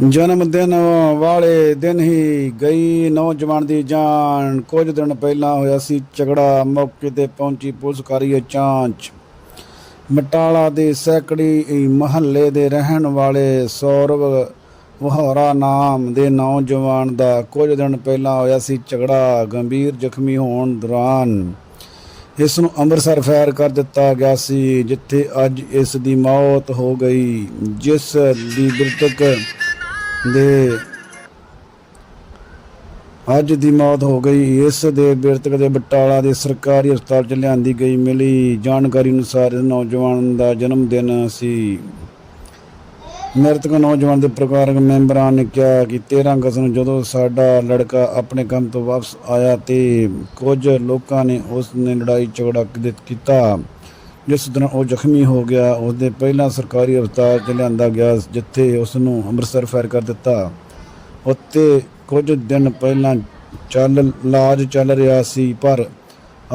ਜਨਮ ਦਿਨ ਵਾਲੇ ਦਿਨ ਹੀ ਗਈ ਨੌਜਵਾਨ ਦੀ ਜਾਨ। ਕੁਝ ਦਿਨ ਪਹਿਲਾਂ ਹੋਇਆ ਸੀ ਝਗੜਾ। ਮੌਕੇ ਤੇ ਪਹੁੰਚੀ ਪੁਲਿਸ ਕਰੀ ਜਾਂਚ। ਮਟਾਲਾ ਦੇ ਸੈਕੜੀ ਮਹੱਲੇ ਦੇ ਰਹਿਣ ਵਾਲੇ ਸੌਰਵ ਵਹੋਰਾ ਨਾਮ ਦੇ ਨੌਜਵਾਨ ਦਾ ਕੁਝ ਦਿਨ ਪਹਿਲਾਂ ਹੋਇਆ ਸੀ ਝਗੜਾ। ਗੰਭੀਰ ਜ਼ਖਮੀ ਹੋਣ ਦੌਰਾਨ ਇਸ ਨੂੰ ਅੰਮ੍ਰਿਤਸਰ ਫੈਰ ਕਰ ਦਿੱਤਾ ਗਿਆ ਸੀ, ਜਿੱਥੇ ਅੱਜ ਇਸ ਦੀ ਮੌਤ ਹੋ ਗਈ, ਜਿਸ ਦੀ ਮ੍ਰਿਤਕ ਦੇ ਅੱਜ ਦੀ ਮੌਤ ਹੋ ਗਈ। ਇਸ ਦੇ ਮ੍ਰਿਤਕ ਦੇ ਬਟਾਲਾ ਦੇ ਸਰਕਾਰੀ ਹਸਪਤਾਲ ਚ ਲਿਆਂਦੀ ਗਈ, ਮਿਲੀ ਜਾਣਕਾਰੀ ਅਨੁਸਾਰ ਇਸ ਨੌਜਵਾਨ ਦਾ ਜਨਮ ਦਿਨ ਸੀ। ਮ੍ਰਿਤਕ ਨੌਜਵਾਨ ਦੇ ਪਰਿਵਾਰਕ ਮੈਂਬਰਾਂ ਨੇ ਕਿਹਾ ਕਿ 13 ਅਗਸਤ ਨੂੰ ਜਦੋਂ ਸਾਡਾ ਲੜਕਾ ਆਪਣੇ ਕੰਮ ਤੋਂ ਵਾਪਸ ਆਇਆ ਤੇ ਕੁਝ ਲੋਕਾਂ ਨੇ ਉਸ ਨੇ ਲੜਾਈ ਝਗੜਾ ਕੀਤਾ। ਜਿਸ ਦਿਨ ਉਹ ਜ਼ਖਮੀ ਹੋ ਗਿਆ ਉਸ ਦੇ ਪਹਿਲਾਂ ਸਰਕਾਰੀ ਹਸਪਤਾਲ ਚ ਲਿਆਂਦਾ ਗਿਆ, ਜਿੱਥੇ ਉਸ ਨੂੰ ਅੰਮ੍ਰਿਤਸਰ ਫੈਰ ਕਰ ਦਿੱਤਾ। ਉੱਤੇ ਕੁਝ ਦਿਨ ਪਹਿਲਾਂ ਚੱਲ, ਇਲਾਜ ਚੱਲ ਰਿਹਾ ਸੀ, ਪਰ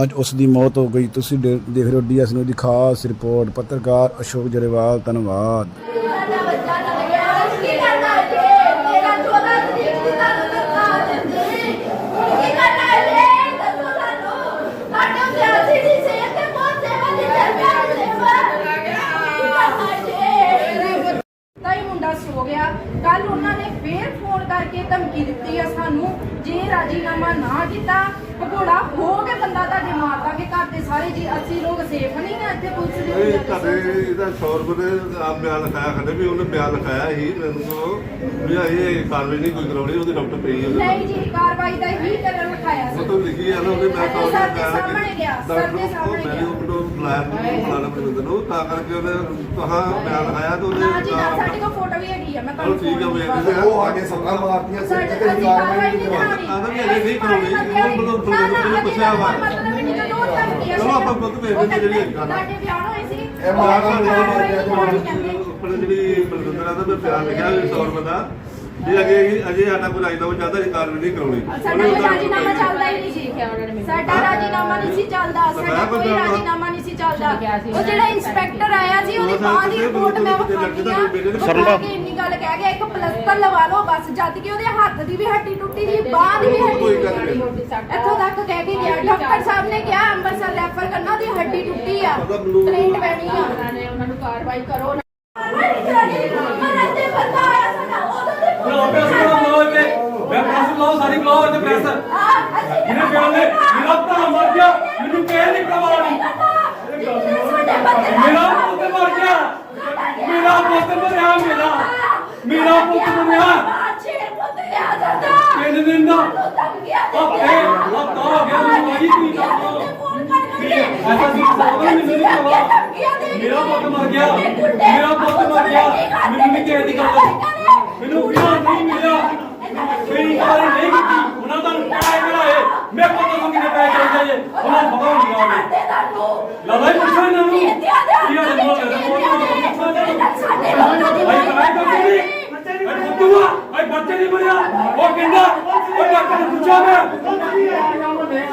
ਅੱਜ ਉਸ ਦੀ ਮੌਤ ਹੋ ਗਈ। ਤੁਸੀਂ ਦੇ- ਦੇਖ ਰਹੇ ਹੋ ਡੀਐਸ ਨੂੰ ਦੀ ਖਾਸ ਰਿਪੋਰਟ, ਪੱਤਰਕਾਰ ਅਸ਼ੋਕ ਜਰੇਵਾਲ, ਧੰਨਵਾਦ ਸਾਡਾ ਬੱਚਾ ਨਾ ਗਿਆ ਕੀ ਕਰਨਾ ਜੇ ਤੇਰਾ 14 ਤਰੀਕ ਦੀ ਤੁਹਾਨੂੰ ਤਨਖਾਹ ਦਿੰਦੇ ਕੀ ਕਰਨਾ ਜੇ ਦੱਸੋ ਸਾਨੂੰ ਸਾਡੇ ਉੱਤੇ ਅਸੀਂ ਦੀ ਸਿਹਤ ਤੇ ਬਹੁਤ ਸੇਵਾ ਦੀ ਸਰਕਾਰ ਸੇਵਾ ਕੀ ਕਰਨਾ ਜੇ ਤਾਂ ਹੀ ਮੁੰਡਾ ਸੋ ਗਿਆ ਕੱਲ ਉਹਨਾਂ ਨੇ ਫੇਰ ਫੋਨ ਕਰਕੇ ਧਮਕੀ ਦਿੱਤੀ ਆ ਸਾਨੂੰ ਜੇ ਰਾਜੀਨਾਮਾ ਨਾ ਕੀਤਾ ਭਗੋੜਾ ਹੋ ਕੇ ਬੰਦਾ ਤੁਹਾਡੇ ਮਾਰ ਦਾਂਗੇ ਘਰ ਦੇ ਸਾਰੇ ਜੀ ਅਸੀਂ ਲੋਕ ਸੇਫ ਨਹੀਂ ਆ ਇੱਥੇ ਪੁਲਿਸ ਦੇ ਇਹ ਤੁਹਾਡੇ ਇਹਦਾ 100 ਰੁਪਏ ਦੇ ਆਪ ਬਿਆਨ ਲਿਖਾਇਆ ਖੜੇ ਵੀ ਉਹਨੇ ਬਿਆਨ ਲਿਖਾਇਆ ਸੀ ਮੈਨੂੰ। ਵੀ ਇਹ ਕਾਰਵਾਈ ਨਹੀਂ ਕੋਈ ਕਰਾਉਣੀ ਉਹਦੀ ਡਾਕਟਰ ਪਈ ਉਹਦੇ ਨਹੀਂ ਜੀ ਕਾਰਵਾਈ ਦਾ ਹੀ ਕਰਨ ਲਿਖਾਇਆ ਉਹ ਸੀ ਤੋਂ ਲਿਖੀ ਆ ਨਾ ਉਹਨੇ ਮੈਂ ਸਰ ਦੇ ਸਾਹਮਣੇ ਗਿਆ, ਸਰ ਦੇ ਸਾਹਮਣੇ ਮੈਂ ਗਿਆ। ਉਹ ਨੂੰ ਬੁਲਾਇਆ ਬੁਲਾਣਾ ਮੈਨੂੰ ਨੂੰ ਤਾਂ ਕਰਕੇ ਉਹਨੇ ਕਹਾ ਬਿਆਨ ਲਿਖਾਇਆ ਤੇ ਨਾ ਜੀ ਨਾ ਸਾਡੇ ਕੋਲ ਫੋਟੋ ਵੀ ਹੈਗੀ ਆ ਮੈਂ ਚਲੋ ਠੀਕ ਆ। ਦਾਂਗੀ। ਉਹ ਆ ਕੇ ਸੱਟਾਂ ਮਾਰਤੀਆਂ ਸਿਰ ਸਾਡੇ ਤੇ ਕਾਰਵਾਈ ਨਹੀਂ ਕਰਾਉਣੀ ਅਜੇ ਨਹੀਂ ਕਰਾਉਣੀ, ਉਹ ਤੁਹਾਨੂੰ ਅਜੇ ਪੁੱਛਿਆ ਵਾ। ਮਤਲਬ ਨਹੀਂ ਜਦੋਂ ਉਹ ਧਮਕੀ ਆ ਚਲੋ ਆਪਾਂ ਖੁਦ ਵੇਖ ਲੈਂਦੇ ਜਿਹੜੀ ਗੱਲ। ਸਾਡੇ ਬਿਆਨ ਹੋਏ ਸੀ ਇਹ ਮਾਂ ਦਾ ਉਹ ਬਿਆਨ ਜਿਹੜੀ ਬਲਵਿੰਦਰਾ ਦਾ ਮੈਂ ਬਿਆਨ ਲਿਖਿਆ ਵੀ 100 ਰੁਪਏ ਦਾ। ਵੀ ਅਗੇ ਅਜੇ ਸਾਡਾ ਕੋਈ ਰਾਜਨਾਮਾ ਚਾਹਦਾ ਸੀ ਕਾਰਵਾਈ ਨਹੀਂ ਕਰਾਉਣੀ। ਸਾਡਾ ਇਹ ਰਾਜੀਨਾਮਾ ਚੱਲਦਾ ਹੀ ਨਹੀਂ ਸੀ। ਸਾਡਾ ਰਾਜੀਨਾਮਾ ਨਹੀਂ ਸੀ ਚੱਲਦਾ ਸਾਡਾ ਕੋਈ ਰਾਜੀਨਾਮਾ ਨਹੀਂ ਸੀ ਚੱਲਦਾ। ਉਹ ਜਿਹੜਾ ਇੰਸਪੈਕਟਰ ਆਇਆ ਸੀ ਉਹਦੀ ਬਾਹ ਦੀ ਰਿਪੋਰਟ ਮੈਂ ਵਿਖਾਈ ਆ ਕਿ ਇੰਨੀ ਗੱਲ ਕਹਿ ਗਿਆ ਇੱਕ ਪਲਸਤਰ ਲਵਾ ਲਓ ਬਸ ਜਦ ਕਿ ਉਹਦੇ ਹੱਥ ਦੀ ਵੀ ਹੱਡੀ ਟੁੱਟੀ ਸੀ ਬਾਹ ਦੀ ਵੀ ਕੋਈ ਹੱਡੀ ਗੱਲ ਨਹੀਂ। ਟੁੱਟੀ ਇੱਥੋਂ ਤੱਕ ਕਹਿ ਕੇ ਗਿਆ ਡਾਕਟਰ ਸਾਹਿਬ ਨੇ ਕਿਹਾ ਅੰਮ੍ਰਿਤਸਰ ਰੈਫਰ ਕਰਨਾ ਉਹਦੀ ਹੱਡੀ ਟੁੱਟੀ ਆ। ਟ੍ਰੀਟ ਪੈਣੀ ਆ। ਉਹਨਾਂ ਨੂੰ ਕਾਰਵਾਈ ਕਰੋ ਮਰਨ ਤੇ ਬੰਦਾ ਆਇਆ ਸਾਡਾ ਉਦੋਂ ਦੇ ਬੁਲਾਓ ਪ੍ਰੈਸ ਬੁਲਾਓ ਬੁਲਾਓ ਇੱਥੇ ਮੈਂ ਪ੍ਰੈਸ ਬੁਲਾਓ ਸਾਰੀ ਬੁਲਾਓ ਇੱਥੇ ਪ੍ਰੈਸ ਜਿਹਨੇ ਬਿਆਨ ਦੇ ਮੇਰਾ ਭਰਾ ਮਰ ਗਿਆ ਮੈਨੂੰ ਕਹਿ ਨਹੀਂ ਕਰਵਾਉਣੀ ਮੇਰਾ ਪੁੱਤ ਮਰ ਗਿਆ ਮੇਰਾ ਪੁੱਤ ਮਰਿਆ ਮੇਰਾ ਮੇਰਾ ਪੁੱਤ ਮਰਿਆ ਕਿੰਨੇ ਦਿਨ ਦਾ ਹਫ਼ਤੇ ਹਫਤਾ ਹੋ ਗਿਆ ਮੈਨੂੰ ਆਈ ਕੋਈ ਨਾ ਐਸਾ ਸੀ ਸਾਹਮਣੇ ਮੈਨੂੰ ਨਹੀਂ ਕਰਵਾ ਮੇਰਾ ਪੁੱਤ ਮਰ ਗਿਆ ਮੇਰਾ ਪੁੱਤ ਮਰ ਗਿਆ ਮੈਨੂੰ ਨਹੀਂ ਕਿਸੇ ਦੀ ਗੱਲ ਮੈਨੂੰ ਕਿਹਾ ਨਹੀਂ ਮਿਲਿਆ ਮੇਰੀ ਕਾਰੀ ਨਹੀਂ ਕੀਤੀ ਉਹਨਾਂ ਦਾ ਪੈਸੇ ਮਿਲਾਏ ਮੈਂ ਕੋਲ ਤੋਂ ਕਿਨੇ ਪੈਸੇ ਚਾਹੀਦੇ ਜੇ ਉਹਨਾਂ ਨੂੰ ਪਤਾ ਨਹੀਂ ਆਉਂਦੇ ਲਾਲਾ ਹੀ ਪੁੱਛੋ ਇਹਨਾਂ ਨੂੰ ਕੀ ਹਾਲ ਹੈ ਮੋਲ ਮੋਲ ਪੁੱਛੋ ਇਹਨਾਂ ਨੂੰ ਭਾਈ ਕਾਇ ਕਰ ਦਿੱਤੀ ਭਾਈ ਫੁੱਟੂਆ ਭਾਈ ਬੱਚੇ ਨਹੀਂ ਮਰਿਆ ਉਹ ਕਹਿੰਦਾ ਉਹ ਡਾਕਟਰ ਨੂੰ ਪੁੱਛਿਆ ਮੈਂ ਡਾਕਟਰ ਨੂੰ ਪੁੱਛਿਆ ਮੈਂ ਕਹਿੰਦਾ ਬੱਚਾ ਆਨਲਾਈਨ ਜਾਏਗਾ ਨਹੀਂ ਮੈਂ ਕਹਾਂ ਆਨਲਾਈਨ ਕਿਉਂ ਜਾਏਗਾ ਮੈਨੂੰ ਦੱਸ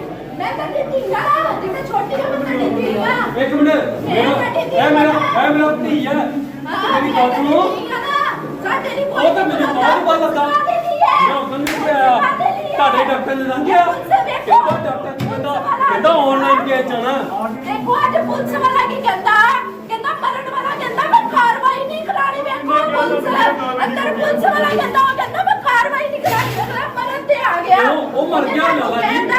ਮੈਂ ਦਿੱਤੀ ਨਾ ਜਿਹੜੇ ਛੋਟੇ ਜਿਹੇ ਮੈਂ ਨਾ ਇੱਕ ਮਿੰਟ ਮੇਰਾ ਇਹ ਮੇਰਾ ਇਹ ਮੇਰਾ ਧੀ ਹੈ ਮੇਰੀ ਗੱਲ ਸੁਣੋ। ਸਾਡੇ ਦੀ ਉਹ ਤਾਂ ਮੈਨੂੰ ਬਹੁਤ ਬਾਤ ਦੱਸਦਾ। ਮੈਂ ਉਦੋਂ ਨਹੀਂ ਪਿਆ ਤੁਹਾਡੇ ਡਾਕਟਰ ਨੇ ਦੱਸਿਆ ਕਹਿੰਦਾ ਡਾਕਟਰ ਕਹਿੰਦਾ ਕਹਿੰਦਾ? ਆਨਲਾਈਨ ਕੇ ਜਾਣਾ। ਦੇਖੋ ਅੱਜ ਪੁਲਿਸ ਵਾਲਾ ਕੀ ਕਹਿੰਦਾ? ਕਹਿੰਦਾ ਮਰਨ ਵਾਲਾ ਕਹਿੰਦਾ ਮੈਂ ਕਾਰਵਾਈ ਨਹੀਂ ਕਰਾਣੀ ਵੇਖੋ ਪੁਲਿਸ ਅੰਦਰ ਪੁਲਿਸ ਵਾਲਾ ਕਹਿੰਦਾ ਉਹ ਕਹਿੰਦਾ ਮੈਂ ਕਾਰਵਾਈ ਨਹੀਂ ਕਰਾਣੀ ਮਰਨ ਤੇ ਆ ਗਿਆ। ਉਹ- ਉਹ ਮਰ ਗਿਆ ਲਾਲਾ ਜੀ। ਕਹਿੰਦਾ,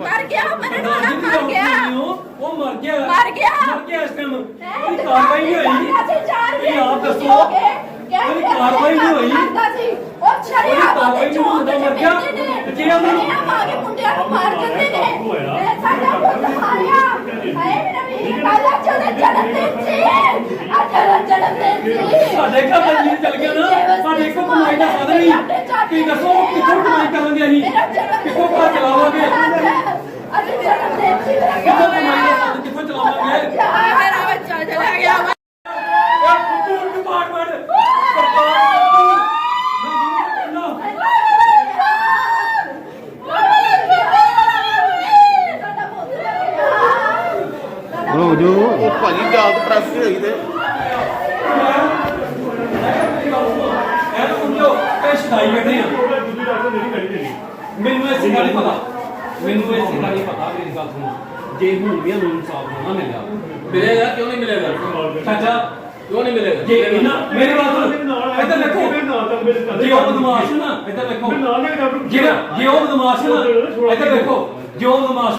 ਮਰ ਗਿਆ ਮਰਨ ਵਾਲਾ ਜਿਹਦੀ ਮਰ ਡਾਕਟਰ ਗਿਆ। ਉਹ ਉਹ ਮਰ ਗਿਆ। ਮਰ ਗਿਆ। ਮਰ ਗਿਆ ਇਸ ਟਾਈਮ ਉਹਦੀ ਕਾਰਵਾਈ ਨਹੀਂ ਹੋਈ। ਇਹ ਆਪ ਦੱਸੋ। ਉਹਦੀ ਕਾਰਵਾਈ ਨਹੀਂ ਹੋਈ। ਉਹ ਛੜਿਆ ਉਹਦੀ ਕਾਰਵਾਈ ਨਹੀਂ ਉਹਦਾ ਮਰ ਗਿਆ। ਜੇ ਉਹਨੂੰ- ਆ ਕੇ ਮੁੰਡਿਆਂ ਨੂੰ ਮਾਰ ਦਿੰਦੇ ਨੇ। ਇਹ ਸਾਡਾ ਪੁੱਤ ਮਾਰਿਆ ਹਾਏ ਮੇਰਾ ਵੀ ਕਾਲਾ ਚਲੇ ਜਨਮ ਦਿਨ ਸੀ? ਅੱਜ ਮੇਰਾ ਜਨਮ ਦਿਨ ਸੀ। ਸਾਡੇ ਘਰ ਦਾ ਜੀ ਚੱਲ ਗਿਆ ਨਾ। ਸਾਡੇ ਇੱਕੋ ਕਮਾਈ ਦਾ ਸਾਧਨ ਨਹੀਂ। ਕੀ ਦੱਸੋ ਅਸੀਂ ਕਿੱਥੋਂ ਘਰ ਚਲਾਵਾਂਗੇ ਅੱਜ ਜਨਮ ਦਿਨ ਸੀ ਮੇਰਾ ਕਿੱਥੋਂ ਕਮਾਈ ਦਾ ਸਾਧਨ ਕਿੱਥੋਂ ਚਲਾਵਾਂਗੇ ਮੇਰਾ ਬੱਚਾ ਚਲਾ ਗਿਆ ਯਾਰ ਕੁੱਤੂ ਡਿਪਾਰਟਮੈਂਟ ਸਰਕਾਰ ਕੁੱਤੂ ਹੋ ਜੋ ਉਹ ਭਾਜੀ ਜਾਤ ਪ੍ਰੈਸ ਤੇ ਹੋਈ ਤੇ ਇਹ ਤਾਂ ਸਮਝੋ ਇਹ ਸ਼ਦਾਈ ਬੈਠੇ ਆ ਮੈਨੂੰ ਇਹ ਗੱਲ ਨਹੀਂ ਪਤਾ। ਮੈਨੂੰ ਇਹ ਗੱਲ ਨਹੀਂ ਪਤਾ ਮੇਰੀ ਗੱਲ ਸੁਣੋ। ਜੇ ਹੁਣ ਵੀ ਮੈਨੂੰ ਇਨਸਾਫ ਨਾ ਮਿਲਿਆ। ਮਿਲੇਗਾ ਕਿਉਂ ਨਹੀਂ ਮਿਲੇਗਾ? ਚਾਚਾ ਕਿਉਂ ਨਹੀਂ ਮਿਲੇਗਾ? ਜੇ ਇਹਨਾਂ ਮੇਰੇ ਸੁਣ ਇੱਧਰ ਦੇਖੋ। ਜੇ ਉਹ ਬਦਮਾਸ਼ ਨਾ ਇੱਧਰ ਦੇਖੋ। ਜਿਹੜਾ ਜੇ ਉਹ ਬਦਮਾਸ਼ ਨਾ ਇੱਧਰ ਦੇਖੋ। ਜੇ ਉਹ ਬਦਮਾਸ਼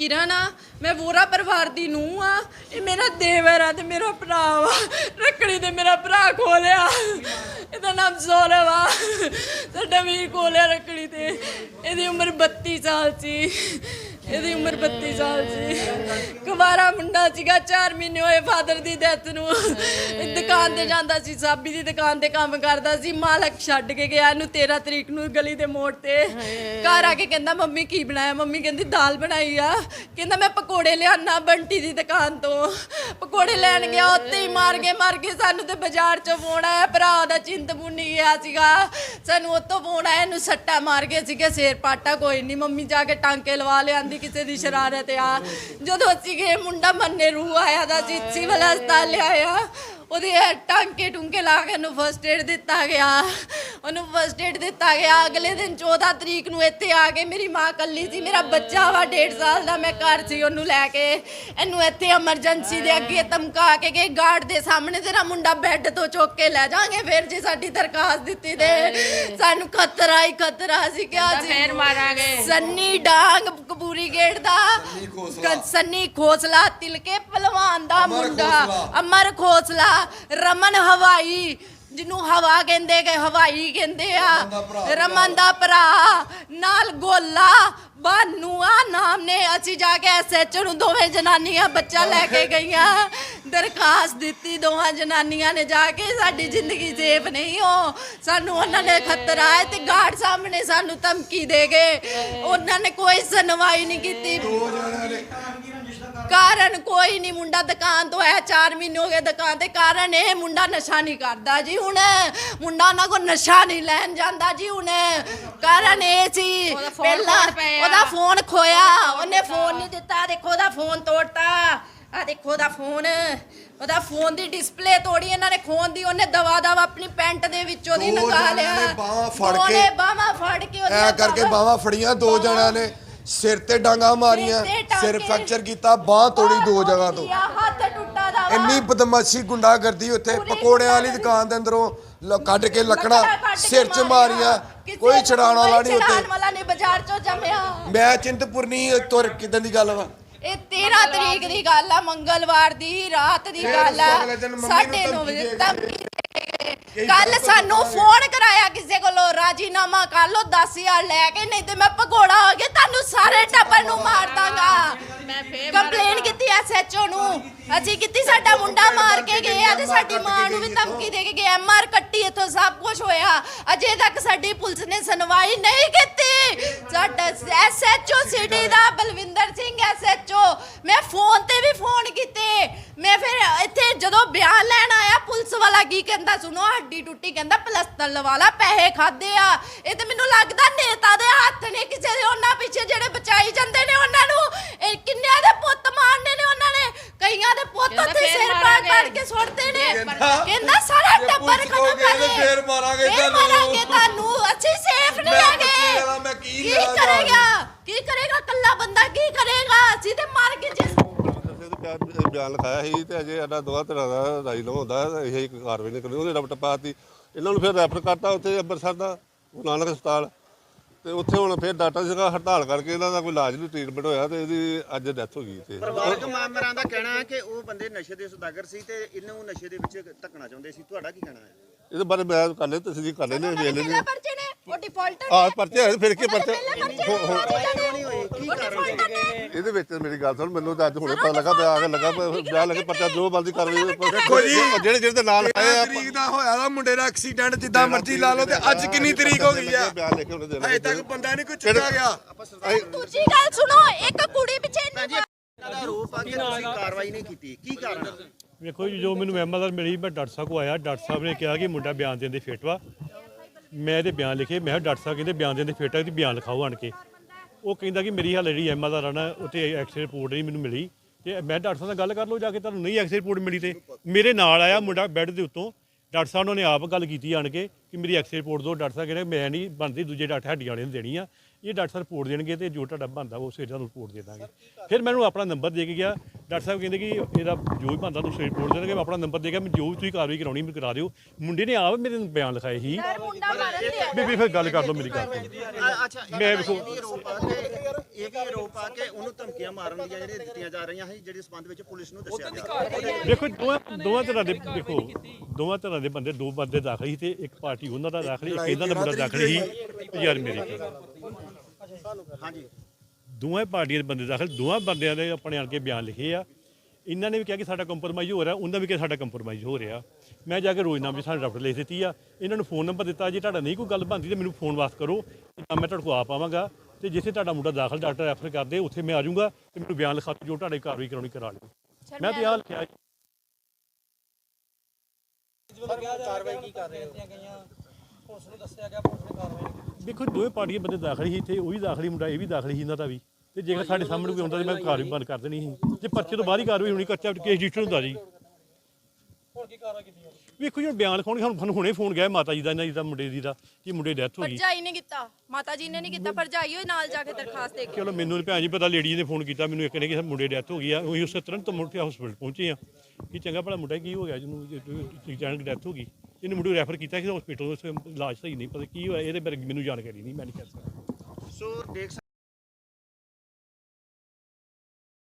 ਕਿਰਨ ਆ, ਮੈਂ ਵੋਰਾ ਪਰਿਵਾਰ ਦੀ ਨੂੰਹ ਆ, ਇਹ ਮੇਰਾ ਦੇਵਰ ਆ ਤੇ ਮੇਰਾ ਭਰਾ ਵਾ, ਰੱਖੜੀ ਤੇ ਮੇਰਾ ਭਰਾ ਖੋਲਿਆ। ਇਹਦਾ ਨਾਮ ਸੌਰਵ ਵਾ ਸਾਡਾ ਵੀਰ ਖੋਲਿਆ ਰੱਖੜੀ ਤੇ। ਇਹਦੀ ਉਮਰ 32 ਸਾਲ ਸੀ। ਇਹਦੀ ਉਮਰ 32 ਸਾਲ ਸੀ। ਕੁਵਾਰਾ ਮੁੰਡਾ ਸੀਗਾ 4 ਮਹੀਨੇ ਹੋਏ ਫਾਦਰ ਦੀ ਡੈਥ ਨੂੰ। ਦੁਕਾਨ ਤੇ ਜਾਂਦਾ ਸੀ ਸਾਬੀ ਦੀ ਦੁਕਾਨ ਤੇ ਕੰਮ ਕਰਦਾ ਸੀ ਮਾਲਕ ਛੱਡ ਕੇ ਗਿਆ ਇਹਨੂੰ 13 ਤਰੀਕ ਨੂੰ ਗਲੀ ਦੇ ਮੋੜ ਤੇ। ਘਰ ਆ ਕੇ ਕਹਿੰਦਾ ਮੰਮੀ ਕੀ ਬਣਾਇਆ? ਮੰਮੀ ਕਹਿੰਦੀ ਦਾਲ ਬਣਾਈ ਆ। ਕਹਿੰਦਾ ਮੈਂ ਪਕੌੜੇ ਲਿਆਣਾ ਬੰਟੀ ਦੀ ਦੁਕਾਨ ਤੋਂ। ਪਕੌੜੇ ਲੈਣ ਗਿਆ ਉੱਤੇ ਹੀ ਮਾਰ ਕੇ ਮਾਰ ਕੇ ਸਾਨੂੰ ਤੇ ਬਾਜ਼ਾਰ ਚੋਂ ਫੋਨ ਆਇਆ ਭਰਾ ਦਾ ਚਿੰਤਪੁਰਨੀ ਗਿਆ ਸੀਗਾ। ਸਾਨੂੰ ਉੱਤੋਂ ਫੋਨ ਆਇਆ ਇਹਨੂੰ ਸੱਟਾ ਮਾਰ ਕੇ ਸੀਗੇ ਸਿਰ ਪਾਟਾ ਕੋਈ ਨਹੀਂ ਮੰਮੀ ਜਾ ਕੇ ਟਾਂਕੇ ਲਵਾ ਲਿਆਂਦੀ ਕਿਸੇ ਦੀ ਸ਼ਰਾਰਤ ਆ। ਜਦੋਂ ਅਸੀਂ ਗਏ ਮੁੰਡਾ ਮੰਨੇ ਰੂ ਆਇਆ ਦਾ ਸੀ ਸਿਵਲ ਹਸਪਤਾਲ ਲਿਆਇਆ ਉਹਦੇ ਟਾਂਕੇ ਟੁੰਕੇ ਲਾ ਕੇ ਉਹਨੂੰ ਫਸਟ ਏਡ ਦਿੱਤਾ ਗਿਆ। ਉਹਨੂੰ ਫਸਟ ਏਡ ਦਿੱਤਾ ਗਿਆ। ਅਗਲੇ ਦਿਨ 14 ਤਰੀਕ ਨੂੰ ਇੱਥੇ ਆ ਕੇ ਮੇਰੀ ਮਾਂ ਕੱਲੀ ਸੀ। ਮੇਰਾ ਬੱਚਾ ਵਾ 1.5 ਸਾਲ ਦਾ ਮੈਂ ਘਰ ਸੀ ਉਹਨੂੰ ਲੈ ਕੇ। ਇਹਨੂੰ ਇੱਥੇ ਐਮਰਜੈਂਸੀ ਦੇ ਅੱਗੇ ਧਮਕਾ ਕੇ ਗਏ ਗਾਰਡ ਦੇ ਸਾਹਮਣੇ ਤੇਰਾ ਮੁੰਡਾ ਬੈੱਡ ਤੋਂ ਚੁੱਕ ਕੇ ਲੈ ਜਾਾਂਗੇ ਫਿਰ ਜੇ ਸਾਡੀ ਦਰਖਾਸਤ ਦਿੱਤੀ ਤੇ ਸਾਨੂੰ ਖਤਰਾ ਹੀ ਖਤਰਾ ਸੀ ਕਿਹਾ ਸੀ ਫੇਰ ਮਾਰਾਂਗੇ। ਸੰਨੀ ਡਾਂਗ ਕਪੂਰੀ ਗੇਟ ਦਾ। ਕ- ਸੰਨੀ ਖੋਸਲਾ ਤਿਲਕੇ ਪਹਿਲਵਾਨ ਦਾ ਮੁੰਡਾ। ਅਮਰ ਖੋਸਲਾ ਰਮਨ ਹਵਾਈ ਜਿਹਨੂੰ ਹਵਾ ਕਹਿੰਦੇ ਕਿ ਹਵਾਈ ਕਹਿੰਦੇ ਆ। ਰਮਨ ਦਾ ਭਰਾ ਨਾਲ। ਗੋਲਾ ਬਾਨੂ ਆ ਨਾਮ ਨੇ। ਅਸੀਂ ਜਾ ਕੇ ਐਸਐਚਓ ਨੂੰ ਦੋਵੇਂ ਜਨਾਨੀਆਂ ਬੱਚਾ ਲੈ ਕੇ ਗਈਆਂ। ਦਰਖਾਸਤ ਦਿੱਤੀ ਦੋਵਾਂ ਜਨਾਨੀਆਂ ਨੇ ਜਾ ਕੇ ਸਾਡੀ ਜ਼ਿੰਦਗੀ ਸੇਫ ਨਹੀਂ ਹੋ। ਸਾਨੂੰ ਉਹਨਾਂ ਨੇ ਖਤਰਾ ਹੈ ਤੇ ਗਾਰਡ ਸਾਹਮਣੇ ਸਾਨੂੰ ਧਮਕੀ ਦੇ ਗਏ। ਉਹਨਾਂ ਨੇ ਕੋਈ ਸੁਣਵਾਈ ਨਹੀਂ ਕੀਤੀ। ਕਾਰਨ ਕੋਈ ਨਹੀਂ। ਮੁੰਡਾ ਦੁਕਾਨ ਤੋਂ ਆਇਆ 4 ਮਹੀਨੇ ਹੋ ਗਏ ਦੁਕਾਨ ਤੇ। ਕਾਰਨ ਇਹ ਮੁੰਡਾ ਨਸ਼ਾ ਨਹੀਂ ਕਰਦਾ ਜੀ ਹੁਣ। ਮੁੰਡਾ ਉਹਨਾਂ ਕੋਲ ਨਸ਼ਾ ਨਹੀਂ ਲੈਣ ਜਾਂਦਾ ਜੀ ਹੁਣ। ਕਾਰਨ ਇਹ ਸੀ ਪਹਿਲਾਂ ਉਹਦਾ ਫੋਨ ਖੋਇਆ। ਉਹਨੇ ਫੋਨ ਨਹੀਂ ਦਿੱਤਾ। ਦੇਖੋ ਉਹਦਾ ਫੋਨ ਤੋੜਤਾ। ਆ ਦੇਖੋ ਉਹਦਾ ਫੋਨ। ਉਹਦਾ ਫੋਨ ਦੀ ਡਿਸਪਲੇ ਤੋੜੀ ਇਹਨਾਂ ਨੇ ਖੋਨ ਦੀ। ਉਹਨੇ ਦਵਾ ਦਵਾ ਆਪਣੀ ਪੈਂਟ ਦੇ ਵਿੱਚ ਉਹਦੀ ਦੋ ਲਗਾ ਜਣਿਆਂ ਲਿਆ। ਨੇ ਬਾਹਾਂ ਫੜ ਦੋਨੇ ਕੇ- ਬਾਹਾਂ ਫੜ ਕੇ ਉਹਦੀਆਂ ਐ ਕਰਕੇ ਬਾਹਾਂ ਫੜੀਆਂ ਦੋ ਜਣਿਆਂ ਨੇ। ਸਿਰ ਤੇ ਡਾਂਗਾ ਮਾਰੀਆਂ ਸਿਰ ਤੇ ਸਿਰ ਟਾਂਕੇ। ਫ੍ਰੈਕਚਰ ਕੀਤਾ ਬਾਹ ਤੋੜੀ ਦੋ ਜਗ੍ਹਾ ਤੋਂ। ਹੱਥ ਟੁੱਟਾ ਦਾ ਵਾ। ਇੰਨੀ ਬਦਮਾਸ਼ੀ ਗੁੰਡਾਗਰਦੀ ਉੱਥੇ ਪੂਰੀ ਪਕੌੜਿਆਂ ਵਾਲੀ ਗੁੰਡਾਗਰਦੀ। ਦੁਕਾਨ ਦੇ ਅੰਦਰੋਂ ਲ- ਕੱਢ ਕੇ ਲੱਕੜਾਂ ਲੱਕੜਾਂ ਕੱਢ ਕੇ ਸਿਰ 'ਚ ਮਾਰੀਆਂ। ਕਿਸੇ ਕੋਈ ਨੂੰ ਵਾਲਾ ਨਹੀਂ ਕੋਈ ਛਡਾਉਣ ਉੱਥੇ। ਵਾਲਾ ਨਹੀਂ ਬਾਜ਼ਾਰ ਚੋਂ ਜੰਮਿਆ। ਮੈਂ ਚਿੰਤਪੁਰਨੀ ਤੁਰ ਕਿਦਾਂ ਦੀ ਗੱਲ ਵਾ? ਇਹ 13 ਤਰੀਕ ਦੀ। ਗੱਲ ਆ ਮੰਗਲਵਾਰ ਦੀ ਰਾਤ ਦੀ ਗੱਲ ਆ। ਅਗਲੇ ਦਿਨ ਮੰਮੀ ਨੂੰ ਸਾਢੇ ਨੌ ਧਮਕੀ ਵਜੇ ਦੇ ਕੇ ਧਮਕੀ ਕੱਲ ਸਾਨੂੰ ਫੋਨ ਕਰਾਇਆ ਕਿਸੇ ਕੋਲੋਂ ਰਾਜੀਨਾਮਾ ਕਰ ਲੋ 10000 ਲੈ ਕੇ ਨਹੀਂ ਤੇ ਮੈਂ ਭਗੋੜਾ ਹੋ ਕੇ ਤੁਹਾਨੂੰ ਸਾਰੇ ਟੱਬਰ ਨੂੰ ਮਾਰ ਦਾਂਗਾ। ਮੈਂ ਫੇਰ ਕੰਪਲੇਨ ਕੀਤੀ ਐਸਐਚਓ ਨੂੰ। ਅਸੀਂ ਕੀਤੀ ਸਾਡਾ ਮੁੰਡਾ ਮਾਰ ਕੇ ਗਏ ਆ ਤੇ ਸਾਡੀ ਮਾਂ ਨੂੰ ਵੀ ਧਮਕੀ ਦੇ ਕੇ ਗਏ ਐਮਆਰ ਕੱਟੀ ਇੱਥੋਂ ਸਭ ਕੁਝ ਹੋਇਆ। ਅਜੇ ਤੱਕ ਸਾਡੀ ਪੁਲਿਸ ਨੇ ਸੁਣਵਾਈ ਨਹੀਂ ਕੀਤੀ। ਸਾਡਾ ਐਸਐਚਓ ਸਿਟੀ ਦਾ ਬਲਵਿੰਦਰ ਸਿੰਘ ਐਸਐਚਓ ਮੈਂ ਫੋਨ ਤੇ ਵੀ ਫੋਨ ਕੀਤੇ। ਮੈਂ ਫਿਰ ਇੱਥੇ ਜਦੋਂ ਬਿਆਨ ਲੈਣ ਆਇਆ ਪੁਲਿਸ ਵਾਲਾ ਕੀ ਕਹਿੰਦਾ ਸੁਣੋ ਹੱਡੀ ਟੁੱਟੀ ਕਹਿੰਦਾ ਪਲਸਤਰ ਲਵਾ ਲਾ ਪੈਸੇ ਖਾਦੇ ਆ। ਇਹ ਤੇ ਮੈਨੂੰ ਲੱਗਦਾ ਨੇਤਾ ਦੇ ਹੱਥ ਨੇ ਕਿਸੇ ਦੇ ਉਹਨਾਂ ਪਿੱਛੇ ਜਿਹੜੇ ਬਚਾਈ ਜਾਂਦੇ ਨੇ ਉਹਨਾਂ ਨੂੰ। ਇਹ ਕਿੰਨਿਆਂ ਦੇ ਪੁੱਤ ਮਾਰਨੇ ਨੇ ਉਹਨਾਂ ਨੇ ਕਈਆਂ ਦੇ ਪੁੱਤ ਉੱਥੇ ਸਿਰ ਪਾੜ ਪਾੜ ਕੇ ਸੁੱਟਦੇ ਨੇ। ਕਹਿੰਦਾ- ਸਾਰਾ ਟੱਬਰ ਖਤਮ ਕਰੇ। ਫੇਰ ਮਾਰਾਂਗੇ ਤੁਹਾਨੂੰ। ਮਾਰਾਂਗੇ ਤੁਹਾਨੂੰ। ਅਸੀਂ ਸੇਫ ਨਹੀਂ ਹੈਗੇ। ਮੈਂ ਕੀ ਕਰੇਗਾ? ਕੀ ਕਰੇਗਾ ਕੱਲਾ ਬੰਦਾ? ਕੀ ਕਰੇਗਾ? ਅਸੀਂ ਤੇ ਮਰ ਕੇ ਜਿਸ ਬਿਆਨ- ਲਿਖਾਇਆ ਸੀ ਤੇ ਅਜੇ ਸਾਡਾ ਦੋਹਾਂ ਤਰ੍ਹਾਂ ਦਾ ਰਾਈ ਲੋ ਹੁੰਦਾ ਇਹ ਇੱਕ ਕਾਰਵਾਈ ਨਹੀਂ ਕਰਨੀ ਉਹਨੇ ਰਫਟ ਪਾਤੀ। ਇਹਨਾਂ ਨੂੰ ਫਿਰ ਰੈਫਰ ਕਰਤਾ ਉੱਥੇ ਅੰਮ੍ਰਿਤਸਰ ਦਾ ਗੁਰੂ ਨਾਨਕ ਹਸਪਤਾਲ। ਤੇ ਉੱਥੇ ਹੁਣ ਫਿਰ ਡਾਕਟਰ ਸੀਗਾ ਹੜਤਾਲ ਕਰਕੇ ਇਹਨਾਂ ਦਾ ਕੋਈ ਇਲਾਜ ਨਹੀਂ ਟ੍ਰੀਟਮੈਂਟ ਹੋਇਆ ਤੇ ਇਹਦੀ ਅੱਜ ਡੈਥ ਹੋ ਗਈ ਤੇ ਪਰਿਵਾਰਕ ਮੈਂਬਰਾਂ ਦਾ ਕਹਿਣਾ ਹੈ ਕਿ ਉਹ ਬੰਦੇ ਨਸ਼ੇ ਦੇ ਸੁਦਾਗਰ ਸੀ ਤੇ ਇਹਨੂੰ ਨਸ਼ੇ ਦੇ ਵਿੱਚ ਧੱਕਣਾ ਚਾਹੁੰਦੇ ਸੀ। ਤੁਹਾਡਾ ਕੀ ਕਹਿਣਾ ਹੈ? ਇਹਦੇ ਬਾਰੇ ਮੈਂ ਕਰ ਲੈ ਤਸਦੀਕ ਕਰ ਲੈਨੇ ਵੇਖ ਨੇ ਉਹ ਡਿਫਾਲਟਰ ਆ ਪਰਚੇ ਹੋਏ, ਫਿਰ ਕੀ ਪਰਚੇ? ਕਿਉਂ ਨਹੀਂ ਹੋਈ ਕੀ ਕਾਰਨ? ਸੀ ਇਹਦੇ ਵਿੱਚ ਮੇਰੀ ਗੱਲ ਸੁਣ ਮੈਨੂੰ ਤਾਂ ਅੱਜ ਹੁਣੇ ਪਤਾ ਲੱਗਾ ਬਿਆਨ ਲੱਗਾ ਬਿਆਨ ਲੱਗੇ ਪਰਚਾ ਜੋ ਬੰਦੀ ਕਰ ਰਹੀ ਦੇਖੋ ਜੀ, ਜਿਹੜੇ ਜਿਹੜੇ ਦੇ ਨਾਲ ਆਏ ਆ ਤਰੀਕ ਦਾ ਹੋਇਆ ਦਾ ਮੁੰਡੇ ਦਾ ਐਕਸੀਡੈਂਟ ਜਿੱਦਾਂ ਮਰਜ਼ੀ ਲਾ ਲਓ ਤੇ ਅੱਜ ਕਿੰਨੀ ਤਰੀਕ ਹੋ ਗਈ ਆ? ਬਿਆਨ ਲਿਖੇ ਉਹਨੇ ਦੇਣਾ ਹਜੇ ਤੱਕ ਬੰਦਾ ਨਹੀਂ ਕੋਈ ਚੁੱਕਿਆ ਗਿਆ। ਦੂਜੀ ਗੱਲ ਸੁਣੋ ਇੱਕ ਕੁੜੀ ਪਿੱਛੇ ਇੰਨੀ ਇਹਨਾਂ ਦਾ ਆਰੋਪ ਆ ਕਿ ਤੁਸੀਂ ਕਾਰਵਾਈ ਨਹੀਂ ਕੀਤੀ। ਕੀ ਕਾਰਨ ਹੈ ਵੇਖੋ ਜੀ ਜੋ ਮੈਨੂੰ ਐਮਐਲਆਰ ਮਿਲੀ ਮੈਂ ਡਾਕਟਰ ਸਾਹਿਬ ਕੋ ਆਇਆ ਡਾਕਟਰ ਸਾਹਿਬ ਨੇ ਕਿਹਾ ਕਿ ਮੁੰਡਾ ਬਿਆਨ ਦੇਣ ਦੇ ਫਿੱਟ ਵਾ। ਮੈਂ ਇਹਦੇ ਬਿਆਨ ਲਿਖੇ, ਮੈਂ ਕਿਹਾ ਡਾਕਟਰ ਸਾਹਿਬ ਕਹਿੰਦੇ ਬਿਆਨ ਦੇਣ ਦੇ ਫਿੱਟ ਤੇ ਬਿਆਨ ਲਿਖਾਓ ਆਣ ਕੇ। ਉਹ ਕਹਿੰਦਾ ਕਿ ਮੇਰੀ ਹਾਲ ਜਿਹੜੀ ਐਮਐਲਆਰ ਆ ਨਾ ਉੱਤੇ ਐਕਸਰੇ ਰਿਪੋਰਟ ਨਹੀਂ ਮੈਨੂੰ ਮਿਲੀ। ਤੇ ਮੈਂ ਡਾਕਟਰ ਸਾਹਿਬ ਨਾਲ ਗੱਲ ਕਰ ਲਓ ਜਾ ਕੇ, ਤੁਹਾਨੂੰ ਨਹੀਂ ਐਕਸਰੇ ਰਿਪੋਰਟ ਮਿਲੀ ਤੇ ਮੇਰੇ ਨਾਲ ਆਇਆ ਮੁੰਡਾ ਬੈੱਡ ਦੇ ਉੱਤੋਂ। ਡਾਕਟਰ ਸਾਹਿਬ ਨੇ ਆਪ ਗੱਲ ਕੀਤੀ ਆਣ ਕੇ ਕਿ ਮੇਰੀ ਐਕਸਰੇ ਰਿਪੋਰਟ ਦਿਓ। ਡਾਕਟਰ ਸਾਹਿਬ ਕਹਿੰਦੇ ਮੈਂ ਨਹੀਂ ਬਣਦੀ, ਦੂਜੇ ਡਾਕਟਰ ਹੱਡੀਆਂ ਵਾਲੇ ਨੂੰ ਦੇਣੀ ਆ। ਇਹ ਡਾਕਟਰ ਸਾਹਿਬ ਰਿਪੋਰਟ ਦੇਣਗੇ ਤੇ ਜੋ ਤੁਹਾਡਾ ਬਣਦਾ ਉਹ ਸਵੇਰੇ ਤੁਹਾਨੂੰ ਰਿਪੋਰਟ ਦੇ ਦਾਂਗੇ। ਫਿਰ ਮੈਨੂੰ ਆਪਣਾ ਨੰਬਰ ਦੇ ਕੇ ਗਿਆ। ਡਾਕਟਰ ਸਾਹਿਬ ਕਹਿੰਦੇ ਕਿ ਇਹਦਾ ਜੋ ਵੀ ਬਣਦਾ ਤੁਸੀਂ ਰਿਪੋਰਟ ਦੇਣਗੇ ਮੈਂ ਆਪਣਾ ਨੰਬਰ ਦੇ ਗਿਆ ਮੈਂ ਜੋ ਵੀ ਤੁਸੀਂ ਕਾਰਵਾਈ ਕਰਾਉਣੀ ਮੈਨੂੰ ਕਰਾ ਦਿਓ। ਮੁੰਡੇ ਨੇ ਆਪ ਮੇਰੇ ਨੂੰ ਬਿਆਨ ਲਿਖਾਏ ਸੀ। ਬੀਬੀ ਫਿਰ ਗੱਲ ਕਰ ਲਓ ਮੇਰੀ ਗੱਲ। ਅੱਛਾ ਮੈਂ ਵੇਖੋ- ਇਹ ਵੀ ਆਰੋਪ ਆ ਕਿ ਇਹ ਵੀ ਆਰੋਪ ਆ ਕਿ ਉਹਨੂੰ ਧਮਕੀਆਂ ਮਾਰਨ ਦੀਆਂ ਜਿਹੜੀਆਂ ਦਿੱਤੀਆਂ ਜਾ ਰਹੀਆਂ ਸੀ ਜਿਹੜੇ ਸਬੰਧ ਵਿੱਚ ਪੁਲਿਸ ਨੂੰ ਦੱਸਿਆ ਗਿਆ। ਦੇਖੋ ਦੋਵਾਂ ਦੋਵਾਂ ਤਰ੍ਹਾਂ ਦੇ ਦੇਖੋ ਦੋਵਾਂ ਤਰ੍ਹਾਂ ਦੇ ਬੰਦੇ ਦੋ ਬੰਦੇ ਦਾਖਲ ਸੀ ਤੇ ਇੱਕ ਪਾਰਟੀ ਉਹਨਾਂ ਦਾ ਦਾਖਲ ਇੱਕ ਇਹਨਾਂ ਦਾ ਮੁੰਡਾ ਦਾਖਲ ਸੀ। ਯਾਰ ਮੇਰੇ ਹਾਂਜੀ। ਦੋਵਾਂ ਪਾਰਟੀਆਂ ਦੇ ਬੰਦੇ ਦਾਖਲ ਦੋਵਾਂ ਬੰਦਿਆਂ ਦੇ ਆਪਣੇ ਆਣ ਕੇ ਬਿਆਨ ਲਿਖੇ ਆ। ਇਹਨਾਂ ਨੇ ਵੀ ਕਿਹਾ ਕਿ ਸਾਡਾ ਕੰਪਰੋਮਾਈਜ਼ ਹੋ ਰਿਹਾ ਉਹਨਾਂ ਵੀ ਕਿਹਾ ਸਾਡਾ ਕੰਪਰੋਮਾਈਜ਼ ਹੋ ਰਿਹਾ। ਮੈਂ ਜਾ ਕੇ ਰੋਜ਼ਨਾਮੇ ਸਾਨੂੰ ਰਫਟ ਲਿਖ ਦਿੱਤੀ ਆ। ਇਹਨਾਂ ਨੂੰ ਫੋਨ ਨੰਬਰ ਦਿੱਤਾ ਜੇ ਤੁਹਾਡਾ ਨਹੀਂ ਕੋਈ ਗੱਲ ਬਣਦੀ ਤੇ ਮੈਨੂੰ ਫੋਨ ਵਾਸ ਕਰੋ। ਤਾਂ ਮੈਂ ਤੁਹਾਡੇ ਕੋਲ ਆ ਪਾਵਾਂਗਾ ਤੇ ਜਿੱਥੇ ਤੁਹਾਡਾ ਮੁੰਡਾ ਦਾਖਲ ਡਾਕਟਰ ਰੈਫਰ ਕਰਦੇ ਉੱਥੇ ਮੈਂ ਆ ਜਾਊਂਗਾ ਤੇ ਮੈਨੂੰ ਬਿਆਨ ਲਿਖਾ ਜੋ ਤੁਹਾਡੇ ਕਾਰਵਾਈ ਕਰਾਉਣੀ ਕਰਾ ਲਿਓ। ਮੈਂ ਤੇ ਆਹ ਲਿਖਿਆ ਜੀ। ਦੇਖੋ ਦੋਵੇਂ ਪਾਰਟੀਆਂ ਬੰਦੇ ਦਾਖਲ ਸੀ ਇੱਥੇ ਉਹ ਵੀ ਦਾਖਲੀ ਮੁੰਡਾ ਇਹ ਵੀ ਦਾਖਲ ਸੀ ਇਹਨਾਂ ਦਾ ਵੀ। ਤੇ ਜੇਕਰ ਸਾਡੇ ਸਾਹਮਣੇ ਕੋਈ ਆਉਂਦਾ ਤੇ ਮੈਂ ਕਾਰਵਾਈ ਬੰਦ ਕਰ ਦੇਣੀ ਸੀ। ਜੇ ਪਰਚੇ ਤੋਂ ਬਾਹਰ ਹੀ ਕਾਰਵਾਈ ਹੋਣੀ ਕੱਚਾ ਕੇਸ ਰਜਿਸਟਰ ਹੁੰਦਾ ਜੀ। ਵੇਖੋ ਜੀ ਬਿਆਨ ਲਿਖਾਉਣਗੇ ਸਾਨੂੰ ਹੁਣੇ ਫੋਨ ਗਿਆ ਮਾਤਾ ਜੀ ਦਾ ਇਹਨਾਂ ਜੀ ਦਾ ਮੁੰਡੇ ਦੀ ਦਾ ਕਿ ਮੁੰਡੇ ਡੈਥ ਹੋ ਗਈ। ਭਰਜਾਈ ਨੇ ਕੀਤਾ ਮਾਤਾ ਜੀ ਨੇ ਨਹੀਂ ਕੀਤਾ ਭਰਜਾਈ ਹੋਈ ਨਾਲ ਜਾ ਕੇ ਦਰਖਾਸਤ ਦੇ ਕੇ ਚਲੋ ਮੈਨੂੰ ਨੀ ਭੈਣ ਜੀ ਪਤਾ ਲੇਡੀ ਨੇ ਫੋਨ ਕੀਤਾ ਮੈਨੂੰ ਇੱਕ ਨੇ ਕਿ ਮੁੰਡੇ ਡੈਥ ਹੋ ਗਈ ਆ ਉਹੀ ਉਸੇ ਤੁਰੰਤ ਮੁੜ ਕੇ ਹਸਪੀਟਲ ਪਹੁੰਚੇ ਆ। ਕਿ ਚੰਗਾ ਭਲਾ ਮੁੰਡਾ ਕੀ ਹੋ ਗਿਆ ਜਿਹਨੂੰ ਜਾਣ ਡੈਥ ਹੋ ਗਈ। ਇਹਨੂੰ ਮੁੰਡੇ ਰੈਫਰ ਕੀਤਾ ਕਿ ਹਸਪੀਟਲ ਉਸ ਇਲਾਜ ਸਹੀ ਨਹੀਂ, ਪਤਾ ਕੀ ਹੋਇਆ, ਇਹਦੇ ਬਾਰੇ ਮੈਨੂੰ ਜਾਣਕਾਰੀ ਨਹੀਂ, ਮੈਂ ਨਹੀਂ ਕਹਿ ਸਕਦਾ। ਸੋ ਦੇਖ